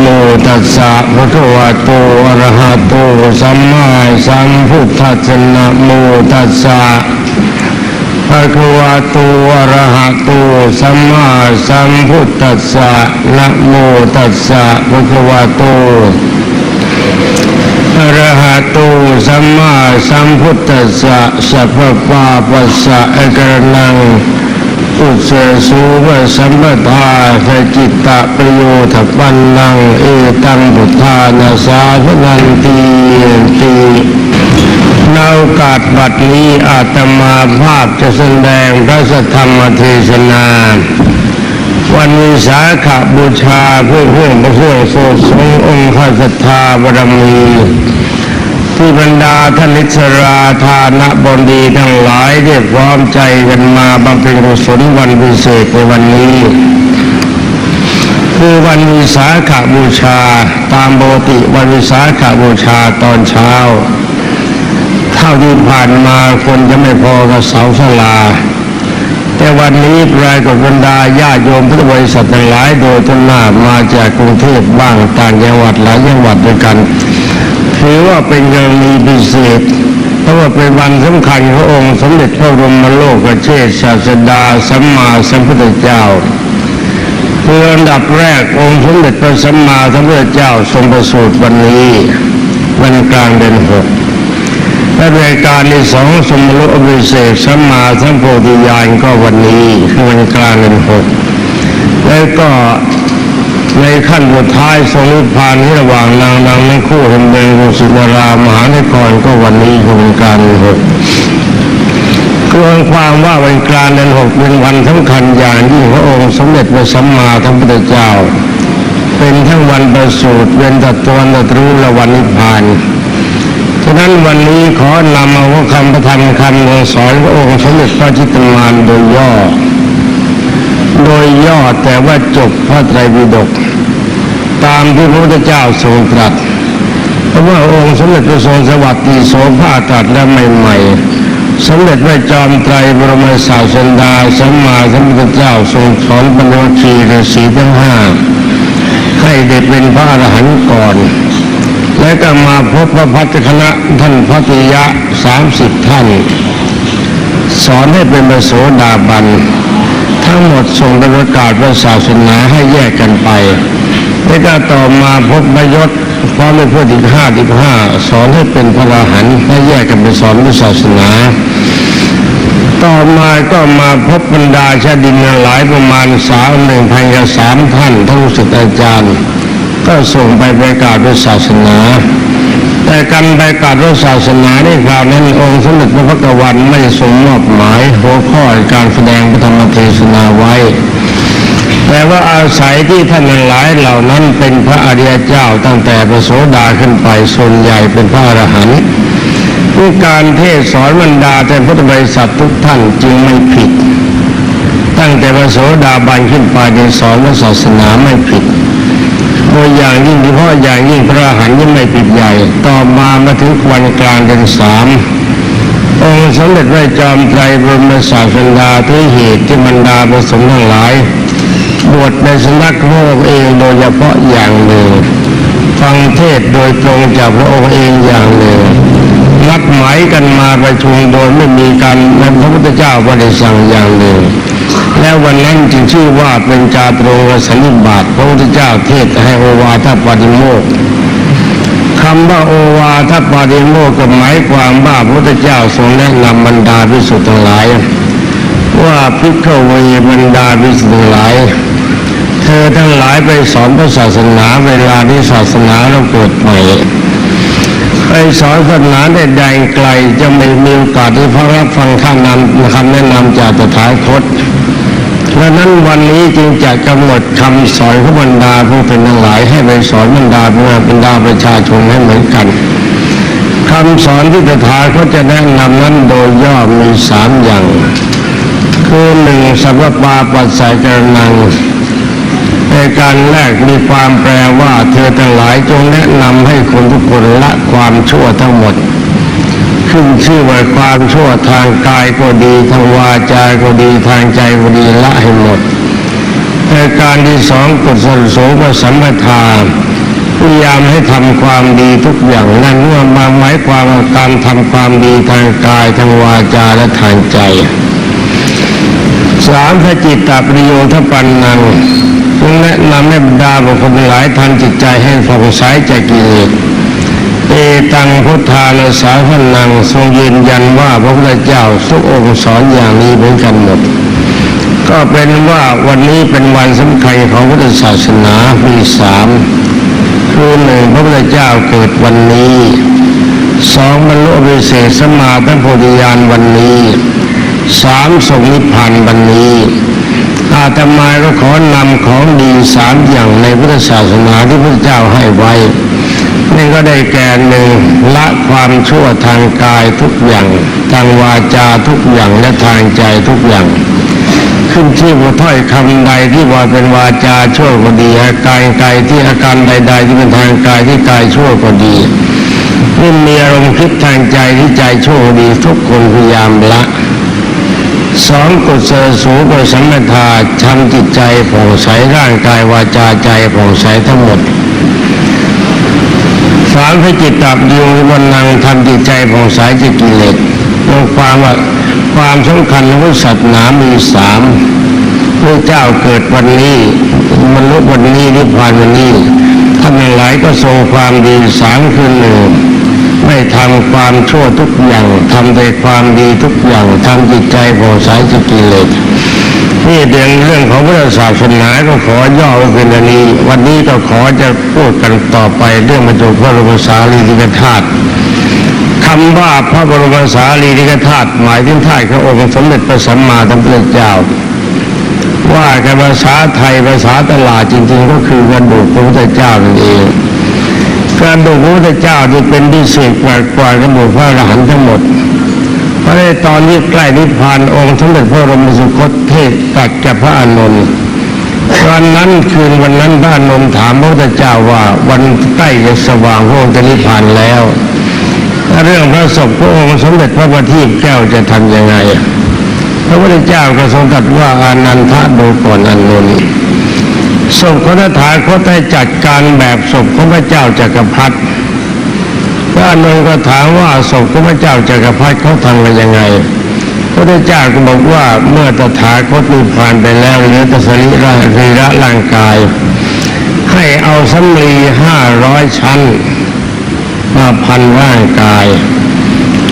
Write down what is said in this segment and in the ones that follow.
โมตัสสะภะคะวะโตอะระหะโตสัมมาสัมพุทธัสสะนะโมตัสสะภะคะวะโตอะระหะโตสัมมาสัมพุทธัสสะนะโมตัสสะภะคะวะโตอะระหะโตสัมมาสัมพุทธัสสะสัพพะปัสสะเอกรนัง อุเสสูวะสัมปทาสจิตตะประโยชน์ปันนัง เอตังบุทานาสาธนันตีตีนโอกาสบัดนี้อาตมาภาพจะแสดงพระสธรรมเทศนา วันวิสาขบูชาเพื่อเพื่อนเพื่อนโสดทรงองค์ข้าศรัทธาบารมี ที่บรรดาท่านนิสราธานะบดีทั้งหลายได้พร้อมใจกันมาบำเพ็ญกุศลวันพิเศษในวันนี้ คือวันวิสาขบูชา ตามปกติวันวิสาขบูชาตอนเช้า เท่าที่ผ่านมาคนจะไม่พอกับเสาสลา แต่วันนี้ปรายกฏบรรดาญาโยมพุทธบริษัททั้งหลายโดยทุนหน้ามาจากกรุงเทพบ้างต่างจังหวัดหลายจังหวัดด้วยกัน ถือว่าเป็นกรณีพิเศษเพราะว่าเป็นวันสำคัญขององค์สมเด็จพระบรมโลกเชษศาสดาสัมมาสัมพุทธเจ้าคืออันดับแรกองค์สมเด็จพระสัมมาสัมพุทธเจ้าทรงประสูติวันนี้วันกลางเดือนหกและรายการที่สองสมรุอภิเษสัมมาสัมโพธิญาณก็วันนี้คือวันกลางเดือนหกแล้วก็ ในขั้นสุดท้ายทรงนิพพานที่ระหว่างนางนางในคู่แห่งเมืองกุสินารามหานครก็วันนี้คือวันการเดือนหกรวมความว่าวันกลารเดือนหกเป็นวันสำคัญอย่างยิ่งพระองค์สมเด็จพระสัมมาสัมพุทธเจ้า เป็นทั้งวันประสูติเป็นตัดตวันตรัสรู้และวันนิพพานฉะนั้นวันนี้ขอนำเอาคำประธรรมคำสอนพระองค์สมเด็จพระจิตรมานโดยย่อ โดยย่อแต่ว่าจบพระไตรปิฎกตามที่พระพุทธเจ้าทรงตรัสเพราะว่าองค์สมเด็จพระทรงสวัสดีโสภาตรัสและใหม่ๆสมเด็จพระจอมไตรบรมศาสดาสัมมาสัมพุทธเจ้าทรงสอนปัญญคีฤาษีทั้งห้าให้ได้เป็นพระอรหันต์ก่อน และก็มาพบพระพัฒคณะท่านพัทยะสามสิบท่าน สอนให้เป็นพระโสดาบัน ทั้งหมดส่งไปประกาศพระศาสนาให้แยกกันไปแล้วก็ต่อมาพบมยศพร้อมด้วยเพื่อนอีกห้าอีกห้าสอนให้เป็นพระอรหันต์ให้แยกกันไปสอนพระศาสนา ต่อมาก็มาพบบรรดาชาดินหลายประมาณสามหนึ่งพันกับสามท่านทั้งสุดอาจารย์ ก็ส่งไปประกาศพระศาสนา แต่การประกาศศาสนาในคราวนั้นองค์สมเด็จพระพักตร์วันไม่ทรงมอบหมายหัวข้อการแสดงพระธรรมเทศนาไว้ แต่ว่าอาศัยที่ท่านหลายเหล่านั้นเป็นพระอริยเจ้าตั้งแต่พระโสดาขึ้นไปส่วนใหญ่เป็นพระอรหันต์ผู้การเทศสอนบรรดาแต่พุทธบริษัททุกท่านจึงไม่ผิด ตั้งแต่พระโสดาบันขึ้นไปในสอนพระศาสนาไม่ผิด โดยอย่างยิ่งเฉพาะอย่างยิ่งพระหันต์ยังไม่ผิดใหญ่ ต่อมามาถึงวันกลางเดือนสามองค์สมเด็จพระจอมไตรบรมศาสดาที่เหตุที่บรรดาประสงค์ทั้งหลายบวชในสำนักพระองค์เองโดยเฉพาะอย่างหนึ่งฟังเทศโดยตรงจากพระองค์เองอย่างหนึ่งนัดหมายกันมาประชุมโดยไม่มีการในพระพุทธเจ้าบริสั่งอย่างหนึ่ง แล้ววันนั้นจึงชื่อว่าเป็นจาตรงสันนิบาตพระพุทธเจ้าเทศให้โอวาทปาฏิโมกข์คำว่าโอวาทปาฏิโมกก็หมายความว่าพระพุทธเจ้าทรงแนะนำบรรดาพิสุทธิ์ทั้งหลาย ว่าพิกเวบรรดาพิสุทธิ์ทั้งหลาย เธอทั้งหลายไปสอนพระศาสนาเวลาที่ศาสนาเราเกิดใหม่ไปสอนศาสนาได้ใดไกลจะไม่มีโอกาสที่พระรับฟังข้านำคำแนะนำจากตถาคต ดังนั้นวันนี้จึงจะกำหนดคำสอนของบรรดาผู้เป็นทั้งหลายให้ไปสอนบรรดาบรรดาประชาชนให้เหมือนกันคำสอนที่ตถาคตจะแนะนำนั้นโดยย่อมีสามอย่าง คือหนึ่งสัพพปาปัสสายกรนังในการแรกมีความแปลว่าเธอทั้งหลายจงแนะนำให้คนทุกคนละความชั่วทั้งหมด ขึ้นชื่อว่าความชั่วทางกายก็ดีทางวาจาก็ดีทางใจก็ดีละให้หมดในการที่สองกฎสโสกสัมปทาพยายามให้ทำความดีทุกอย่างนั่นเมื่อมาหมายความการทำความดีทางกายทางวาจาและทางใจสามพระจิตตปริโยทปันนังจึงแนะนำให้บรรดาบุคคลหลายทำจิตใจให้ผ่องใสจากกิเลส เอตังพุทธานสาพนังทรงยืนยันว่าพระพุทธเจ้าทุกองค์สอนอย่างนี้เหมือนกันหมด ก็เป็นว่าวันนี้เป็นวันสำคัญของพุทธศาสนามีสามคือหนึ่งพระพุทธเจ้าเกิดวันนี้สองบรรลุวิเศษสมาพระโพธิญาณวันนี้สามทรงนิพพานวันนี้อาตมาก็ขอนำของดีสามอย่างในพุทธศาสนาที่พระเจ้าให้ไว้ นี่ก็ได้แก่หนึ่งละความชั่วทางกายทุกอย่าง ทางวาจาทุกอย่างและทางใจทุกอย่าง ขึ้นที่ว่าถ้อยคำใดที่ว่าเป็นวาจาชั่วก็ดีอาการกายที่อาการใด ๆ ที่เป็นทางกายที่กายชั่วก็ดีนี่มีอารมณ์คิดทางใจที่ใจชั่วดีทุกคนพยายามละสองกุศลสูงกสัมปทาทำจิตใจผ่องใสร่างกายวาจาใจผ่องใสทั้งหมด สามพระจิตตับดิววันนังทำจิตใจผ่องใสจากกิเลสลงความว่าความสำคัญของศาสนามีสามพระเจ้าเกิดวันนี้มนุษย์วันนี้นิพพานวันนี้ท่านหลายก็ทรงความดีสามคือหนึ่งไม่ทำความชั่วทุกอย่างทำแต่ความดีทุกอย่างทำจิตใจผ่องใสจากกิเลส นี่เรื่องเรื่องของพุทธศาสนาก็ขอย่อเป็นอันนี้ วันนี้ก็ขอจะพูดกันต่อไปเรื่องบรรจุพระบรมสารีริกธาตุคำว่าพระบรมสารีริกธาตุหมายถึงธาตุขององค์สมเด็จพระสัมมาสัมพุทธเจ้า ว่ากันภาษาไทยภาษาตลาดจริง ๆ ก็คือกระดูกพระพุทธเจ้านั่นเองกระดูกพระพุทธเจ้าที่เป็นที่เศษกว่ากว่ากระดูกพระอรหันต์ทั้งหมด เพราในตอนนี้ใกล้นิพพานองค์สมเด็จพระรมสุคตเทศตัดกับพระอานนท์วันนั้นคืนวันนั้นพระอานนท์ถามพระพุทธเจ้าว่าวันใกล้จะสว่างพระองค์จะนิพพานแล้วเรื่องพระศพพระองค์สมเด็จพระบัณฑิตแก้วจะทำยังไงพระพุทธเจ้าก็ทรงตรัสว่าอานันทะดูก่อนอานนท์ศพของพระถาคตให้จัดการแบบศพของพระเจ้าจักรพรรดิ พระอานนท์ก็ถามว่าศพของพระเจ้าจักรพรรดิเขาทำกันยังไง พระเจ้าก็บอกว่าเมื่อตถาคตนิพพานไปแล้วเหลือแต่สรีระรีระร่างกาย ให้เอาสำลีห้าร้อยชั้นมาพันร่างกาย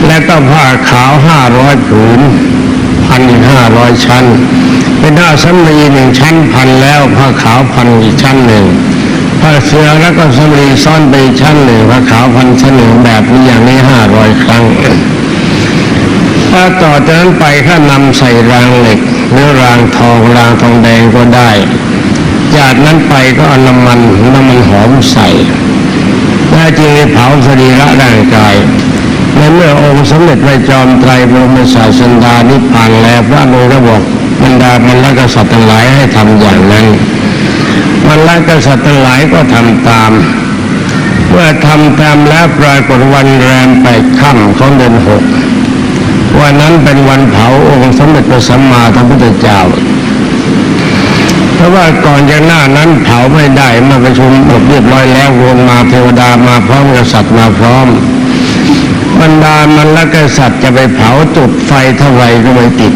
และก็ผ้าขาวห้าร้อยผืนพันอีกห้าร้อยชั้น เป็นผ้าสำลีหนึ่งชั้นพันแล้วผ้าขาวพันอีกชั้นหนึ่ง ผ้าเสือแล้วก็สำลีซ่อนไปชั้นหนึ่งผ้าขาวพันชั้นหนึ่งแบบนี้อย่างนี้ห้าร้อยครั้งถ้าต่อจากนั้นไปถ้านำใส่รางเหล็กหรือรางทองรางทองแดงก็ได้ จากนั้นไปก็เอาน้ำมันน้ำมันหอมใส่ถ้าจึงเผาสรีระร่างกายในเมื่อองค์สมเด็จพระจอมไตรบรมศาสดานิพพานแล้วพระองค์ก็บอกบรรดาบรรลกษัตริย์ทั้งหลายให้ทำอย่างนั้น บรรลกษัตริย์หลายก็ทำตาม เมื่อทำตามแล้วปรากฏวันแรมแปดค่ำของเดือนหกวันนั้นเป็นวันเผาองค์สมเด็จพระสัมมาสัมพุทธเจ้าเพราะว่าก่อนจากหน้านั้นเผาไม่ได้มาประชุมหมดเรียบร้อยแล้ววนมาเทวดามาพร้อมกษัตริย์มาพร้อมบรรดามันละกษัตริย์จะไปเผาจุดไฟเท่าไรก็ไม่ติด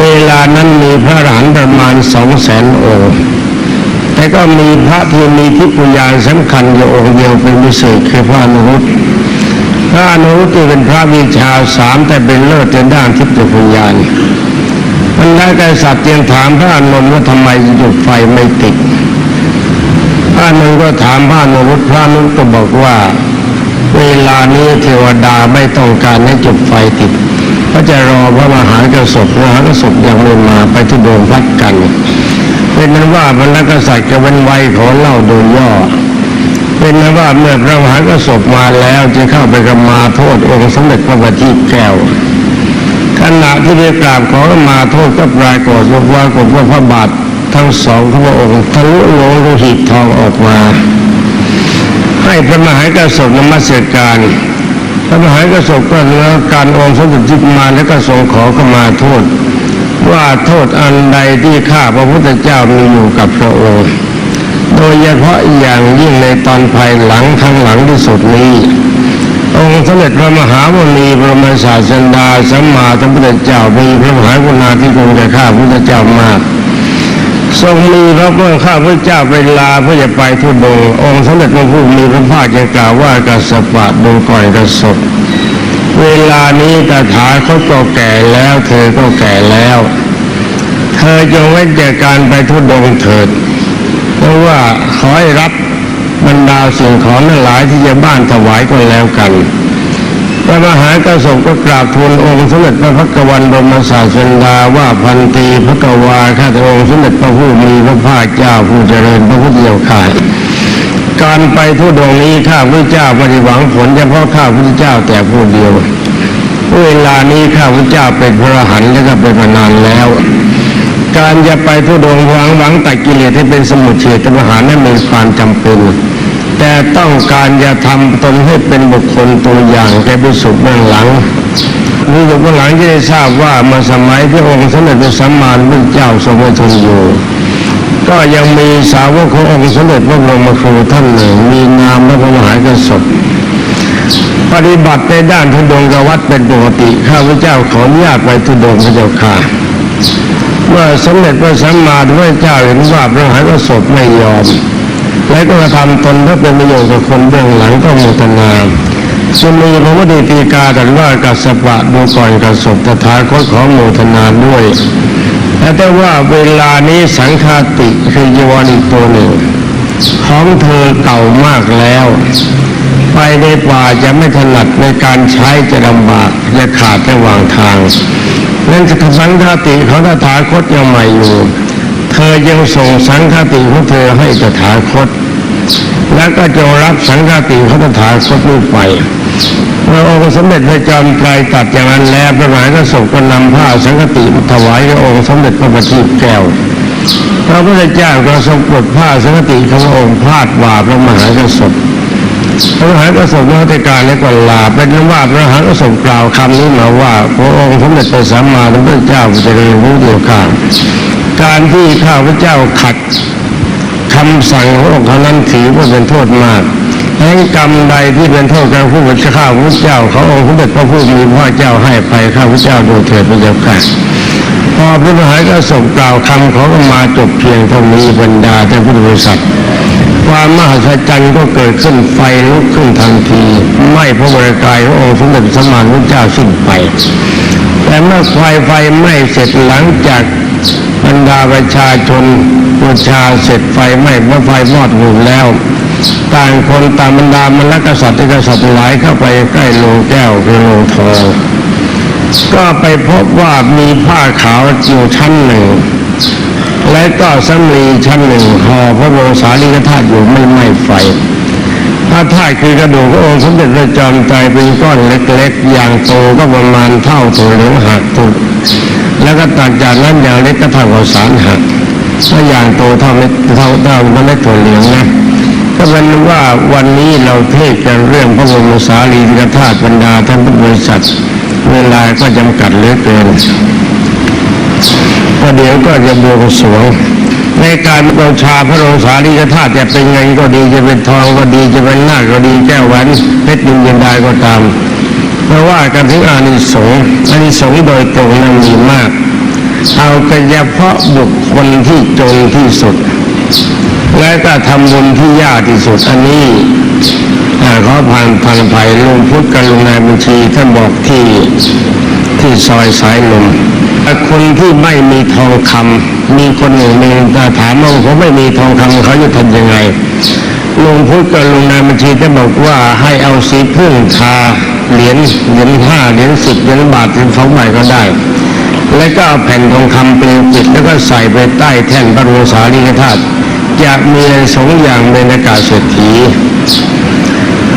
เวลานั้นมีพระอรหันประมาณสองแสนองค์ แต่ก็มีพระที่มีทิพยานสำคัญอยู่องค์เดียวเป็นพิเศษคือพระอนุรุตพระอนุรุตเป็นพระวิชาสามแต่เป็นเลิศในด้านทิพยญาณมันได้กษัตริย์ยังถามพระอานนท์ว่าทำไมจุดไฟไม่ติด พระอานนท์ก็ถามพระอนุรุตพระอนุรุตก็บอกว่า เวลานี้เทวดาไม่ต้องการให้จุดไฟติดก็จะรอพระมหากริย์พระมหากษัตริย์ยังไม่มาไปที่โดมพัดกัน เป็นนั้นว่าบรรลกษัตริย์จะเป็นไวขอเล่าโดยย่อ เป็นนั้นว่าเมื่อพระมหากษัตริย์มาแล้วจึงเข้าไปกรรมาโทษองค์สมเด็จพระบัณฑิตแก้วขณะที่ได้กราบขอขมาโทษก็ปรากฏว่าปรากฏว่าพระบาททั้งสองของพระองค์ทะลุโลงโลหิตทองออกมา ให้พระมหากษัตริย์นมัสการพระมหากษัตริย์ก็เนื้อการองค์สมเด็จจิตมาแล้วก็ทรงขอขมาโทษ ว่าโทษอันใดที่ข้าพระพุทธเจ้ามีอยู่กับพระองค์ โดยเฉพาะอย่างยิ่งในตอนภายหลังข้างหลังที่สุดนี้ องค์สมเด็จพระมหาวุณีบรมศาสดาสัมมาสัมพุทธเจ้ามีพระมหากรุณาธิคุณแก่ข้าพระพุทธเจ้ามาก ทรงมีพระเพื่อข้าพระเจ้าเวลาเพื่อจะไปทุดงองค์สมเด็จพระผู้มีพระภาคจะกล่าวว่ากัสปะดูก่อนกระสบ เวลานี้ตถาคตก็แก่แล้ว เธอก็แก่แล้ว เธอจงเว้นจากการไปทุดงเถิด เพราะว่าขอให้รับบรรดาสิ่งของทั้งหลายที่จะบ้านถวายก็แล้วกันพระมหากระสบก็กราบทูลองค์สมเด็จพระพักวันบรมศาสดาว่าพันตีพระกวาข้าแต่องค์สมเด็จพระผู้มีพระภาคเจ้าผู้เจริญพระพุทธเจ้าข่าย การไปทุดงนี้ข้าพระเจ้าไม่ได้หวังผลเฉพาะข้าพระเจ้าแต่ผู้เดียวเวลานี้ข้าพระเจ้าเป็นพระหันและก็เป็นมานานแล้ว การจะไปทุดงหวังหวังตัดกิเลสให้เป็นสมุทเฉทประหารนั้นมีความจำเป็น แต่ต้องการจะทำตนให้เป็นบุคคลตัวอย่างแก่บุสุเบื้องหลังบุสุเบื้องหลังจะได้ทราบว่ามาสมัยที่องค์สมเด็จพระสัมมาสัมพุทธเจ้าทรงพระชนอยู่ ก็ยังมีสาวกขององค์สมเด็จพระบรมครูท่านหนึ่ง มีนามพระมหากษัตริย์ปฏิบัติในด้านทุดงกวัดเป็นปกติข้าพเจ้าขออนุญาตไปทุดงพระเจ้าค่ะเมื่อสมเด็จพระสัมมาสัมพุทธเจ้าเห็นว่าพระมหากษัตริย์ไม่ยอม และก็กระทำตนเพื่อเป็นประโยชน์กับคนเบื้องหลังก็โมทนาสมีพระวดีตีกาแตรัสว่ากัสสปะดูก่อนกัสสปตถาคตของโมทนาด้วย และแต่ว่าเวลานี้สังฆาติคือจีวรอีกตัวหนึ่งของเธอเก่ามากแล้ว ไปในป่าจะไม่ถนัดในการใช้จะลำบากจะขาดระหว่างทางนั่นจะสังฆาติของตถาคตยังใหม่อยู่ เธอยังส่งสังฆาติของเธอให้ตถาคต แล้วก็จงรับสังฆาติของตถาคตนี้ไป เมื่องค์สมเด็จพระจอมไตรตรัสอย่างนั้นแล้วพระมหากษัตริย์ก็นำผ้าสังฆติถวายแก่องค์สมเด็จพระบัณฑิตแก้วพระพุทธเจ้าก็ทรงปลดผ้าสังฆติของพระองค์พาดบ่าพระมหากษัตริย์พระมหากษัตริย์นวัตการและก็ลาเป็นนั้นว่าพระมหากษัตริย์กล่าวคำนี้มาว่าพระองค์สมเด็จพระสัมมาสัมพุทธเจ้าจะเรียนรู้เดียวกันการที่ข้าพเจ้าขัดคำสั่งขององค์นั้นถือว่าเป็นโทษมาก แห่งกรรมใดที่เป็นโทษกับผู้บัญชาข้าพระเจ้า เขาองค์สมเด็จพระผู้มีพระเจ้าให้ไปข้าพระเจ้าดูเถิดพระเจ้าค่ะพอพระมหากษัตริย์กล่าวคำเขาก็มาจบเพียงเท่านี้บรรดาท่านพุทธบริษัทความมหัศจรรย์ก็เกิดขึ้นไฟลุกขึ้นทันทีไหม้พระบริกายขององค์สมเด็จพระสัมาสัมพุทธเจ้าสิ้นไปแต่เมื่อไฟไฟไหม้เสร็จหลังจากบรรดาประชาชนบูชาเสร็จไฟไหม้เมื่อไฟมอดหุมแล้ว ต่างคนต่างบรรดามันและกษัตริย์กษัตริย์หลายเข้าไปใกล้โลงแก้วคือโลงทองก็ไปพบว่ามีผ้าขาวอยู่ชั้นหนึ่ง และก็สำลีชั้นหนึ่งห่อพระบรมสารีริกธาตุอยู่ไม่ไหม้ไฟพระธาตุคือกระดูกพระองค์สมเด็จพระจอมไตรเป็นก้อนเล็กๆ อย่างโตก็ประมาณเท่าตัวเหลืองหักตุกแล้วก็ตัดจากนั้นอย่างเล็กก็เท่ากับสารหักถ้าอย่างโตเท่าเม็ดเท่าเท่าเม็ดถั่วเหลืองนะ ก็เป็นว่าวันนี้เราเทศกันเรื่องพระบรมสารีริกธาตุบรรดาท่านผู้บริษัท เวลาก็จำกัดเหลือเกินก็เดี๋ยวก็จะบวงสรวงในการบูชาพระบรมสารีริกธาตุจะเป็นเงินก็ดีจะเป็นทองก็ดีจะเป็นนาคก็ดีแก้วแหวนเพชรยินยันดาก็ตามเพราะว่ากันถึงอานิสงส์อานิสงส์โดยตรงนั้นมีมาก เอาแต่เฉพาะบุคคลที่จนที่สุด และก็ทำบุญที่ยากที่สุดอันนี้อ่าขอผ่านผ่านภัยลุงพุทธกับลุงนายบัญชีท่านบอกที่ที่ซอยสายลมคนที่ไม่มีทองคำมีคนหนึ่งหนึ่งแต่ถามว่าผมไม่มีทองคำเขาจะทำยังไงลุงพุทธกับลุงนายบัญชีท่านบอกว่าให้เอาสีพึ่งทาเหรียญเหรียญห้าเหรียญสิบเหรียญบาทเหรียญสองใบก็ได้แล้วก็เอาแผ่นทองคำเปลวปิดแล้วก็ใส่ไปใต้แท่นพระบรสารีธาตุ จะมีสองอย่างในอากาศเศรษฐี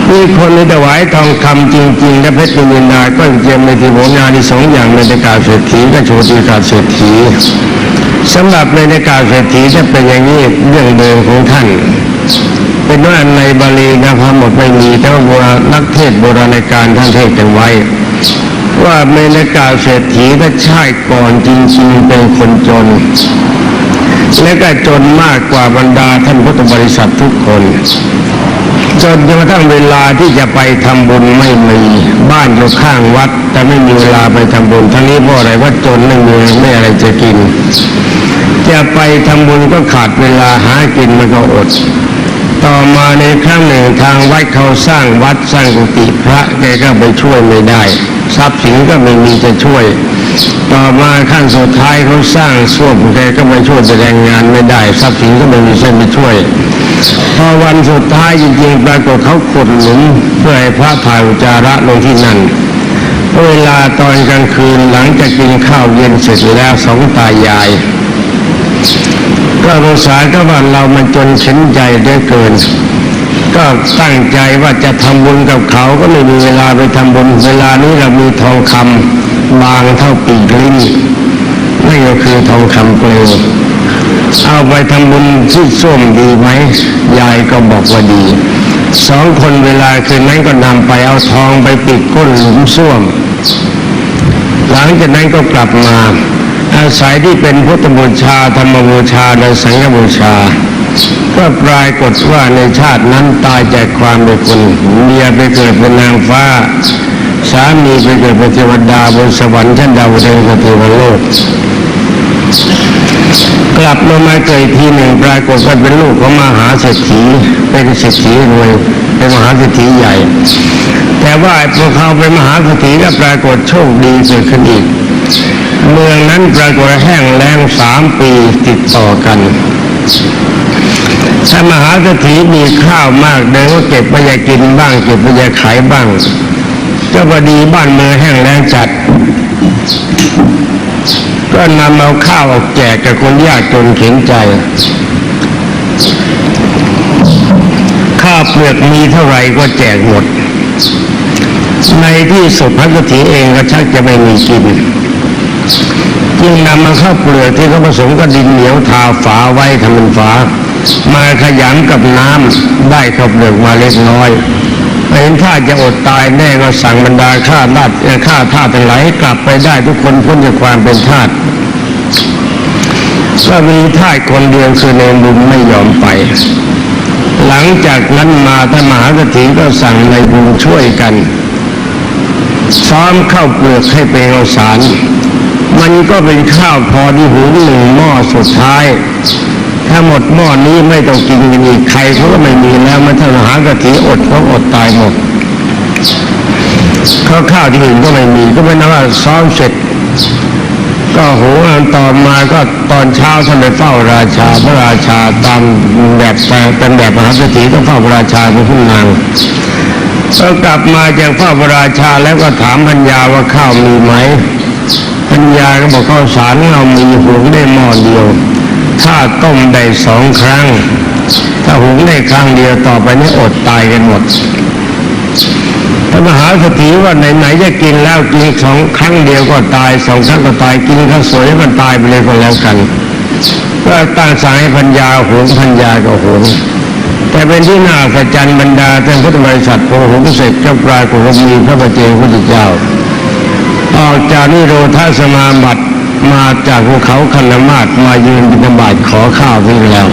มีคนในถวายทองคำจริงๆและเพชรนินดาก็จะมีที่ผลงานที่สองอย่างในอากาศเศรษฐีก็โชติกาศเศรษฐีสำหรับในอากาศเศรษฐีจะเป็นอย่างนี้เรื่องเดิมของท่านเป็นว่าในบาลีนะครับหมดไม่มีแต่ว่าโบราณนักเทศโบราณการท่านเทศกันไว้ ว่าเมนากาเศรษฐีถ้าชาติก่อนจริงๆเป็นคนจน และก็จนมากกว่าบรรดาท่านพุทธบริษัททุกคน จนจนกระทั่งเวลาที่จะไปทำบุญไม่มีบ้านอยู่ข้างวัด แต่ไม่มีเวลาไปทำบุญทั้งนี้เพราะอะไรว่าจนไม่มีไม่อะไรจะกิน จะไปทำบุญก็ขาดเวลาหากินมันก็อดต่อมาในครั้งหนึ่งทางวัดเขาสร้างวัดสร้างกุฏิพระแกก็ไปช่วยไม่ได้ ทรัพย์สินก็ไม่มีจะช่วย ต่อมาขั้นสุดท้ายเขาสร้างส้วมแกก็ไปช่วยแสดงงานไม่ได้ทรัพย์สินก็ไม่มีเส้นไปช่วย พอวันสุดท้ายจริงๆปรากฏเขาขุดหลุมเพื่อให้พระถ่ายอุจาระลงที่นั่นเวลาตอนกลางคืนหลังจากกินข้าวเย็นเสร็จแล้วสองตายายก็สงสารก็ว่าเรามันจนเข็นใจได้เกิน ก็ตั้งใจว่าจะทำบุญกับเขาก็ไม่มีเวลาไปทำบุญเวลานี้เรามีทองคำ บางเท่าปีกลิ้นนั่นก็คือทองคำเปลวเอาไปทำบุญที่ส้วมดีไหมยายก็บอกว่าดี สองคนเวลาคืนนั้นก็นำไปเอาทองไปปิดก้นหลุมส้วม หลังจากนั้นก็กลับมา อาศัยที่เป็นพุทธบูชาธรรมบูชาและสังฆบูชา ก็ปรากฏว่าในชาตินั้นตายจากความเป็นคนเมียไปเกิดเป็นนางฟ้า สามีไปเกิดเป็นเทวดาบนสวรรค์ชั้นดาวดึงส์กับเทวโลก กลับลงมาเกิดอีกทีหนึ่งปรากฏว่าเป็นลูกของมหาเศรษฐีเป็นเศรษฐีรวยเป็นมหาเศรษฐีใหญ่ แต่ว่าพวกเขาเป็นมหาเศรษฐีก็ปรากฏโชคดีเกิดขึ้นอีก เมืองนั้นปรากฏแห้งแล้งสามปีติดต่อกันถ้ามหาเศรษฐีมีข้าวมากเดินก็เก็บไปอยากกินบ้างเก็บไปอยากขายบ้าง ก็พอดีบ้านเมืองแห้งแล้งจัด ก็นำเอาข้าวออกแจกกับคนยากจนเข็นใจ ข้าวเปลือกมีเท่าไหร่ก็แจกหมด ในที่สุดพระกฐีเองก็ชักจะไม่มีกินจึงนำมาข้าวเปลือกที่เขาผสมกับดินเหนียวทาฝาไว้ทำเป็นฝา มาขยำกับน้ำได้ข้าวเปลือกมาเล็กน้อย เห็นท่าจะอดตายแน่ก็สั่งบรรดาข้าราชเอ่อข้าทาสทั้งหลายกลับไปได้ทุกคนพ้นจากความเป็นทาสก็มีทาสคนเดียวคือเนรบุญไม่ยอมไป หลังจากนั้นมาท่านมหากฐิก็สั่งในบุญช่วยกัน ซ้อมข้าวเปลือกให้เป็นข้าวสาร มันก็เป็นข้าวพอที่หุงหนึ่งหม้อสุดท้าย ถ้าหมดหม้อนี้ไม่ต้องกินกันอีกใครเขาก็ไม่มีแล้วมันถ้าหากฐิอดเขาอดตายหมดข้าวข้าวที่อื่นก็ไม่มีก็เป็นว่าซ้อมเสร็จ ก็โหอันต่อมาก็ตอนเช้าท่านไปเฝ้าราชาพระราชาตามแบบเป็นแบบมหาเศรษฐีต้องเฝ้าพระราชาเป็นผู้นางก็กลับมาจากเฝ้าพระราชาแล้วก็ถามพัญญาว่าข้าวมีไหมพัญญาก็บอกข้าวสารเรามีหุงได้หม้อเดียว ถ้าต้มได้สองครั้ง ถ้าหุงได้ครั้งเดียวต่อไปนี้อดตายกันหมดพระมหาสถีว่าไหนๆจะกินแล้วกินสองครั้งเดียวก็ตายสองครั้งก็ตายกินข้าวสวยมันตายไปเลยก็แล้วกันก็ตั้งสายพัญญาหวงพัญญาก็หวงแต่เป็นที่น่าสะจรรย์บรรดาท่านพุทธบริษัทพอหงเสร็จก็ปรากฏว่ามีพระประเจงพุทธเจ้าออกจากนิโรธาสมาบัติ มาจากภูเขาคันธมาศมายืนบิณฑบาตขอข้าวที่แล้ว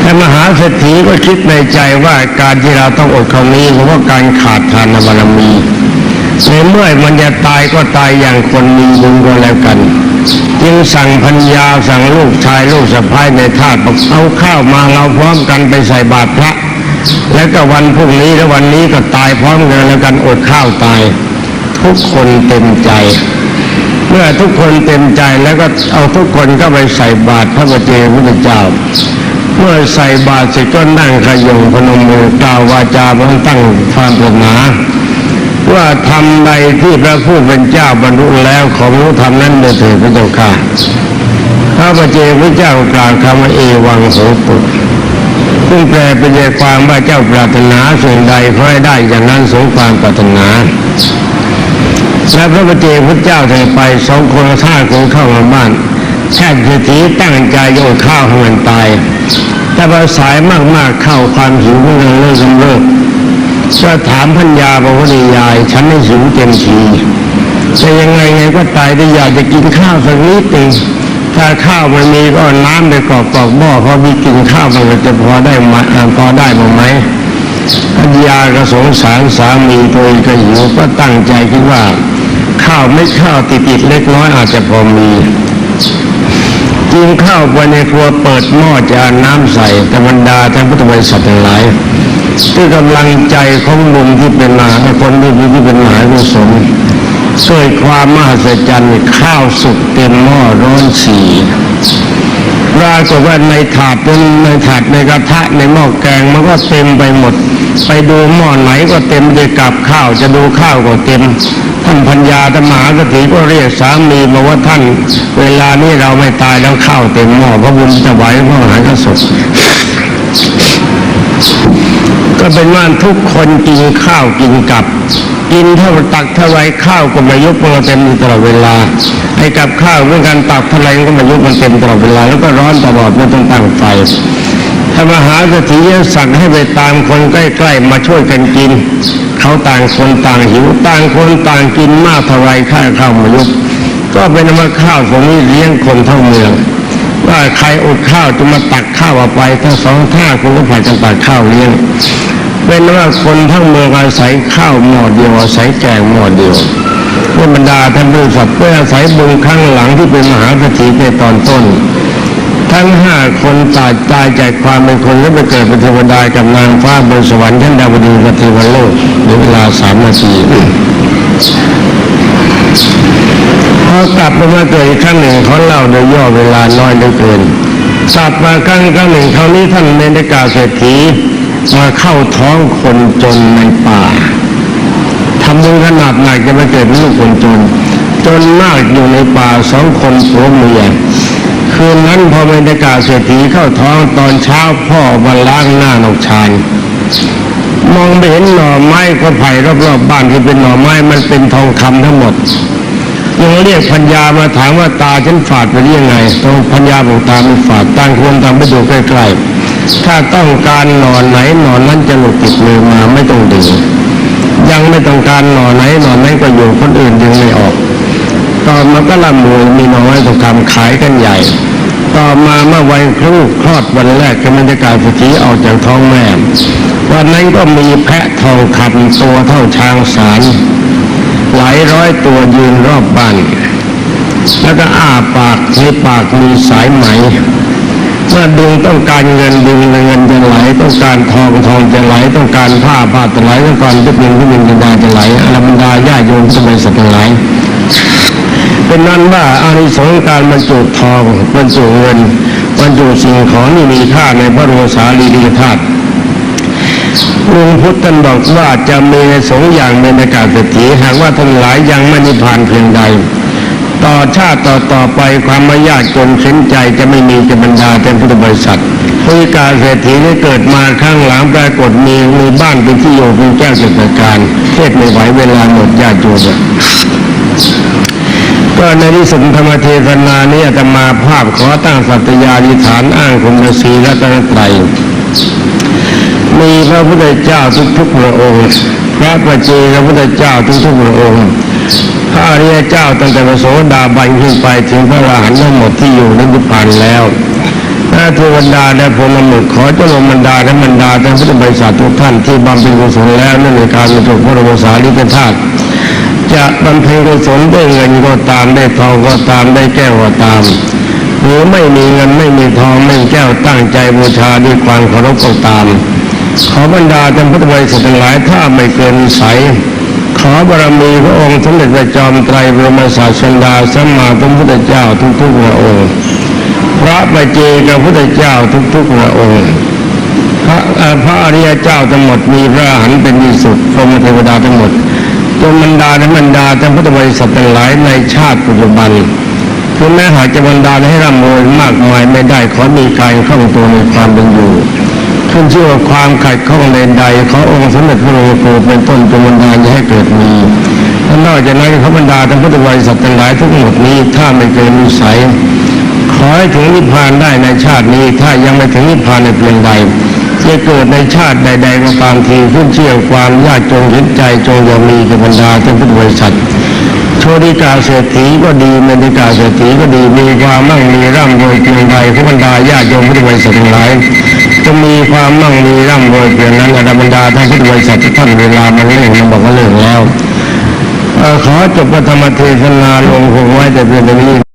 แต่มหาเศรษฐีก็คิดในใจว่าการที่เราต้องอดคำนี้เพราะว่าการขาดทานบารมีในเมื่อมันจะตายก็ตายอย่างคนมีบุญก็แล้วกัน จึงสั่งพัญญาสั่งลูกชายลูกสะพ้ายในทาสบอกเอาข้าวมาเราพร้อมกันไปใส่บาตรพระ แล้วก็วันพรุ่งนี้และวันนี้ก็ตายพร้อมกันแล้วกันอดข้าวตาย ทุกคนเต็มใจ มื่อทุกคนเต็มใจแล้วก็เอาทุกคนก็ไปใส่บาตรพระประเจพุทธเจ้า เมื่อใส่บาตรเสร็จก็นั่งขยงพนมมือกล่าววาจาเพื่อตั้งความปรารถนาว่าทำใดที่พระผู้เป็นเจ้าบรรลุแล้วของรู้ทำนั้นโดยเถิดพระเจ้าข้าพระประเจพระเจ้ากล่าวคำว่าเอวังโสตุซึ่งแปลเป็นใจความว่าเจ้าปรารถนาสิ่งใดขอให้ได้อย่างนั้นสมความปรารถนา และพระประเจพระเจ้าเดินไปสองคนท่าคนเข้ามาบ้านแช่เศรษฐีตั้งใจโยนข้าวให้มันตาย แต่พอสายมากๆเข้าความหิวมันเริ่มกำเริบก็ถามพัญญาบอกว่านี่ยาย ฉันไม่หิวเต็มทีจะยังไงไงก็ตายได้อยากจะกินข้าวสักนิดหนึ่งถ้าข้าวมันมีก็น้ำไปกรอกกรอกหม้อเขามีกินข้าวมันจะพอได้มาพอได้มั้งไหม ญญาก็สงสารสามีตัวเองก็หิวก็ตั้งใจคิดว่า ข้าวไม่ข้าวติดติดๆเล็กน้อยอาจจะพอมีกินข้าวไปในครัวเปิดหม้อจะเอาน้ำใส่แต่บรรดาท่านพุทธบริษัททั้งหลายด้วยกำลังใจของลุงที่เป็นมหาคนที่ที่เป็นมหากุศลเกิดความมหัศจรรย์ข้าวสุกเต็มหม้อร้อนสี ปรากฏว่าในถาดเป็นในถาดในกระทะในหม้อแกงมันก็เต็มไปหมด ไปดูหม้อไหนก็เต็มด้วยกับข้าวจะดูข้าวก็เต็ม ท่านพัญญาธรรมหากถีก็เรียกสามีมาว่าท่าน เวลานี้เราไม่ตายแล้วข้าวเต็มหม้อพระบุญจะไหวพระมหากษัตริย์ก็เป็นว่าทุกคนกินข้าวกินกับ กินเท่าตักเท่าไรข้าวก็ไม่ยุบมันเต็มตลอดเวลาไอ้กับข้าวเรื่องการตักเท่าไรก็ไม่ยุบมันเต็มตลอดเวลา แล้วก็ร้อนตลอดไม่ต้องตั้งไฟถ้ามหาเศรษฐีสั่งให้ไปตามคนใกล้ๆมาช่วยกันกิน เขาต่างคนต่างหิวต่างคนต่างกินมากเท่าไรข้าข้าวมายุบก็เป็นว่าข้าวของนี้เลี้ยงคนทั้งเมืองว่าใครอดข้าวจะมาตักข้าวเอาไปทั้งสองท่าคุณก็ผ่านกันตักข้าวเลี้ยง เป็นว่าคนทั้งเมืองอาศัยข้าวหม้อเดียวอาศัยแกงหม้อเดียวเพื่อบรรดาท่านผู้สัตว์เพื่ออาศัยบุญข้างหลังที่เป็นมหาเศรษฐีในตอนต้น ทั้งห้าคนตายตายจากความเป็นคนและไปเกิดเป็นเทวดากับนางฟ้าบนสวรรค์ชั้นดาวดึงส์กับเทวโลกในเวลาสามนาทีพอกลับมาเกิดอีกครั้งหนึ่งเขาเล่าโดยย่อเวลาน้อยเหลือเกินสัตว์มาครั้งครั้งหนึ่งคราวนี้ท่านเมนกาเศรษฐี มาเข้าท้องคนจนในป่าทำบุญขนาดไหนกจะมาเกิดเป็นลูกคนจน จนมากอยู่ในป่าสองคนผัวเมียคืนนั้นพอเมนกาศเศรษฐีเข้าท้องตอนเช้าพ่อมาล้างหน้านกชายมองไม่เห็นหน่อไม้ก็ไผ่รอบๆบ้านที่เป็นหน่อไม้มันเป็นทองคำทั้งหมดยังเรียกพัญญามาถามว่าตาฉันฝาดไปได้ยังไงตรงพัญญาบอกตาไม่ฝาดต่างคนต่าไปดูใกล้ๆ ถ้าต้องการหน่อไหนหน่อนั้นจะหลุดติดมือมาไม่ต้องดึงยังไม่ต้องการหน่อไหนหน่อนั้นก็อยู่คนอื่นดึงไม่ออก ต่อมาก็ละมวยมีน้อยทองคำขายกันใหญ่ ต่อมาเมื่อวันครูคลอดวันแรกก็บรรยากาศสถีออกจากท้องแม่วันนั้นก็มีแพะทองคำตัวเท่าช้างสารหลายร้อยตัวยืนรอบบ้านแล้วก็อ้าปากในปากมีสายไหม เมื่อดึงต้องการเงินดึงเงินจะไหลต้องการทองทองจะไหลต้องการผ้าผ้าจะไหลต้องการที่เป็นที่เป็นจะได้จะไหลอรบรรดาญาโยมสมัยสัตว์ทั้งหลเป็นนั้นว่าอานิสงส์การบรรจุทองบรรจุเงินบรรจุสิ่งของที่มีค่าในพระโรสาลีริธาตุลุงพุทธท่านบอกว่าจะมีสงส์อย่างในอากาศเศรษฐีหากว่าทั้งหลายยังไม่นิพพานเพียงใด ต่อชาติต่อต่อไปความไม่ยากจนเข็นใจจะไม่มีจะบรรดาเป็นพุทธบริษัทผู้กาเศรษฐีได้เกิดมาข้างหลังปรากฏมีมีบ้านเป็นที่อยู่เป็นแก้วเกิดการเทศไม่ไหวเวลาหมดญาติโยมก็ในที่สุดธรรมเทศนานี้อาตมาภาพขอตั้งสัตยาธิฐานอ้างคุณพระศรีรัตนตรัยมีพระพุทธเจ้าทุกๆพระองค์ พระปัจเจกพระพุทธเจ้าทุกๆพระองค์ ระอริยเจ้าตั้งแต่พระโสดาบันขึ้นไปถึงพระอรหันต์ทั้งหมดที่อยู่ในนิพพานแล้วพระเทวดาและพลเมืองขอเจริญบรรดาและบรรดาท่านพุทธบริษัททุกท่านที่บำเพ็ญกุศลแล้วนั่นในการบรรจุพระบรมสารีริกธาตุจะบำเพ็ญกุศลด้วยเงินก็ตามได้ทองก็ตามได้แก้วก็ตาม หรือไม่มีเงินไม่มีทองไม่มีแก้วตั้งใจบูชาด้วยความเคารพก็ตาม ขอบรรดาท่านพุทธบริษัททั้งหลายถ้าไม่เกินวิสัย ขอบารมีพระองค์สมเด็จพระจอมไตรบรมศาสดาสัมมาสัมพุทธเจ้าทุกๆพระองค์ พระปัจเจกพุทธเจ้าทุกๆพระองค์ พระเอ่อพระอริยเจ้าทั้งหมดมีพระหันเป็นที่สุดพรหมเทวดาทั้งหมดจงบรรดาและบรรดาท่านพุทธบริษัททั้งหลายในชาติปัจจุบันคือแม้หากจะบรรดาลให้ร่ำรวยมากมายไม่ได้ขอมีการคล่องตัวในความเป็นอยู่ ขึ้นชื่อว่าความขัดข้องใดๆขอองค์สมเด็จพระโลโกเป็นต้นจงบรรดาลจะให้เกิดมีและนอกจากนั้นขอบรรดาท่านพุทธบริษัททั้งหลายทั้งหมดนี้ถ้าไม่เกินวิสัยขอให้ถึงนิพพานได้ในชาตินี้ ถ้ายังไม่ถึงนิพพานในเพียงใดจะเกิดในชาติใดๆก็ตามทีขึ้นเชื่อความยากจนเห็นใจจงอย่ามีกับบรรดาท่านพุทธบริษัทโชติกาเศรษฐีก็ดีเมติกาเศรษฐีก็ดีมีความมั่งมีร่ำรวยเพียงใดขบรรดาญาติโยมพุทธบริษัททั้งหลาย จะมีความมั่งมีร่ำรวยเพียงนั้นอบรรดาท่านพุทธบริษัทท่านเวลามันเล่นมันบอกว่าเลิกแล้วขอจบพระธรรมเทศนาลงคงไว้แต่เพียงเท่านี้